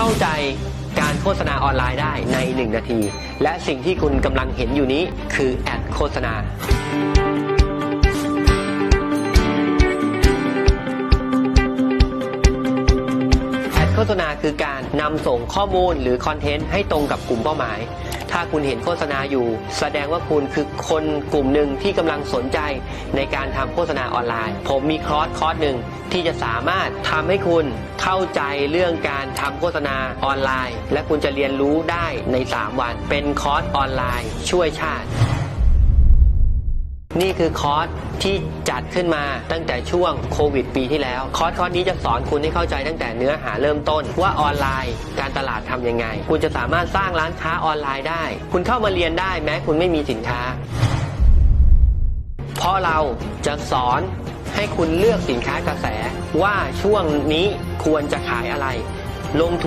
เข้าใจการโฆษณาออนไลน์ได้ใน 1 นาที และสิ่งที่คุณกำลังเห็นอยู่นี้คือแอดโฆษณาแอดโฆษณาคือการนำส่งข้อมูลหรือคอนเทนต์ให้ตรงกับกลุ่มเป้าหมาย ถ้าคุณเห็นโฆษณาอยู่ แสดงว่าคุณคือคนกลุ่มหนึ่งที่กำลังสนใจในการทำโฆษณาออนไลน์ ผมมีคอร์สคอร์สหนึ่งที่จะสามารถทำให้คุณเข้าใจเรื่องการทำโฆษณาออนไลน์ และคุณจะเรียนรู้ได้ใน 3 วัน เป็นคอร์สออนไลน์ ช่วยชาติ นี่คือคอร์สที่จัดขึ้นมาตั้งแต่ช่วงโควิดปีที่แล้ว คอร์สคอร์สนี้จะสอนคุณให้เข้าใจตั้งแต่เนื้อหาเริ่มต้น ว่าออนไลน์ การตลาดทำยังไง คุณจะสามารถสร้างร้านค้าออนไลน์ได้ คุณเข้ามาเรียนได้แม้คุณไม่มีสินค้า เพราะเราจะสอนให้คุณเลือกสินค้ากระแส ว่าช่วงนี้ควรจะขายอะไร ลงทุน